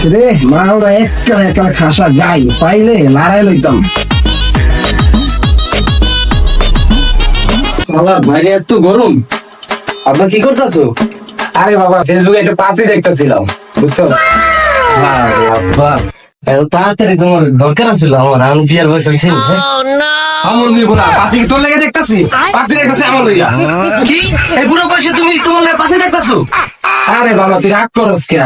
হয়েছে রে। মালটা একটা একটা খাসা গাই পাইলে লড়াই লইতাম। বাইরে এত গরম। আপনার কি করতেছো? আরে বাবা ফেসবুকে একটা পাতি দেখতেছিলাম বুঝছ? এত তাড়াতাড়ি তোমার দরকার ছিল আমার আমি বিয়ার বয়স হয়েছে আমল দিব না পাতি কি তোর লেগে দেখতাছি? পাতি দেখতাছি লইয়া। কি? এই বুড়ো বয়সে তুমি তোমার পাশে দেখতেছো? আরে বাবা তুই রাগ করস কে?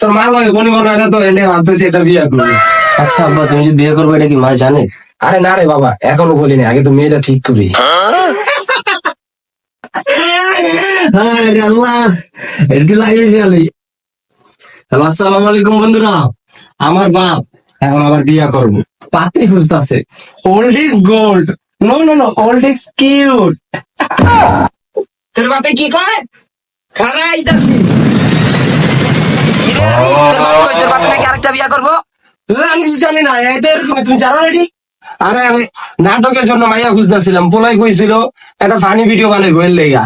তোর মা লাগে বনি মনে হয় না তো এলে ভাবতেছি এটা বিয়ে করবি। আচ্ছা আব্বা তুমি যে বিয়ে করবে এটা কি মা জানে? আরে না রে বাবা এখনও বলিনি আগে তো মেয়েটা ঠিক করি। হ্যালো আসসালামু আলাইকুম বন্ধুরা। আমার বাপ এখন আবার বিয়ে করব। পাত্রী খুঁজতেছে। Old is gold no no no old is cute তোর বাপে কি কয়? খারা আইতাছি তোর বাপ কই তোর বাপ নাকি আরেকটা বিয়া করব? আমি কিছু জানি না এটা তুমি জানো না আরে আমি নাটকের জন্য মাইয়া খুঁজতেছিলাম পোলাই কইছিল একটা ফানি ভিডিও লেগা।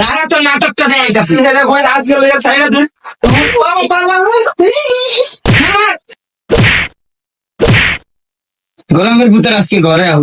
দাঁড়া তোর নাটকটা দেয় আইতাছি এটা কই আজকে ছাইরা তুই গোলামের পুত্র আজকে ঘরে আহ।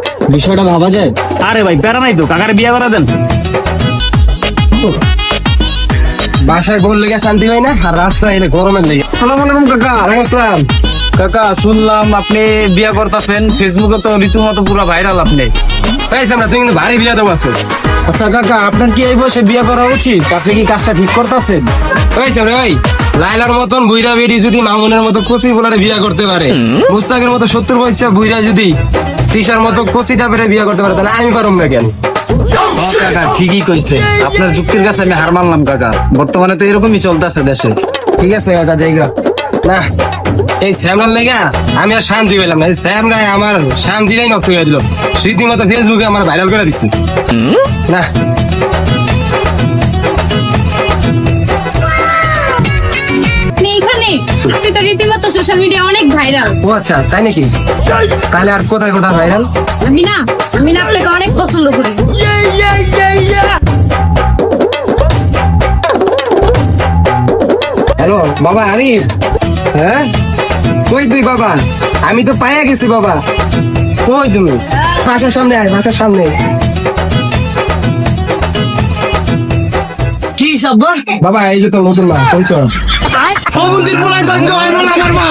বিষয়টা ভাবা যায়? আরে ভাই প্যারা নাই তো কাকারে বিয়া করা দেন। বাসায় গোল লেগে শান্তি পাই না আর রাস্তায় এলে গরমের লেগে। সালাম আলাইকুম কাকা। আলাইকুম আসসালাম। কাকা শুনলাম আপনি বিয়া করতেছেন। ফেসবুকে তো রীতিমতো পুরো ভাইরাল আপনি। এই সামনে তুমি কিন্তু ভারী বিয়া দেবো আছে। আচ্ছা কাকা আপনার কি এই বয়সে বিয়া করা উচিত? আপনি কি কাজটা ঠিক করতেছেন? ওই সামনে ওই লাইলার মতন বুইরা বেডি যদি মামুনের মতো কচি বলারে বিয়া করতে পারে মুস্তাকের মতো সত্তর বয়সে বুইরা যদি তিসার মতো কচিটা পেরে বিয়া করতে পারে তাহলে আমি পারুম না কেন? কাকা ঠিকই কইছে। আপনার যুক্তির কাছে আমি হার মানলাম কাকা। বর্তমানে তো এরকমই চলতেছে দেশে। ঠিক আছে কাকা জায়গা না এই স্যামরার লেগা আমি আর শান্তি পেলাম না। এই গায়ে আমার শান্তিটাই নষ্ট হয়ে দিল রীতিমতো ফেসবুকে আমার ভাইরাল করে দিচ্ছি না। আপনি তো রীতিমতো সোশ্যাল মিডিয়া অনেক ভাইরাল ও আচ্ছা তাই নাকি? তাহলে আর কোথায় কোথায় ভাইরাল আমি না আমি না আপনাকে অনেক পছন্দ করি। হ্যালো বাবা আরিফ। হ্যাঁ? কই তুই বাবা? আমি তো পাইয়া গেছি বাবা। কই তুমি? বাসার সামনে আয় বাসার সামনে। কি সব বাবা এই যে তো নতুন মা বলছো ও মন্দির বলাই গঙ্গা আমার মা।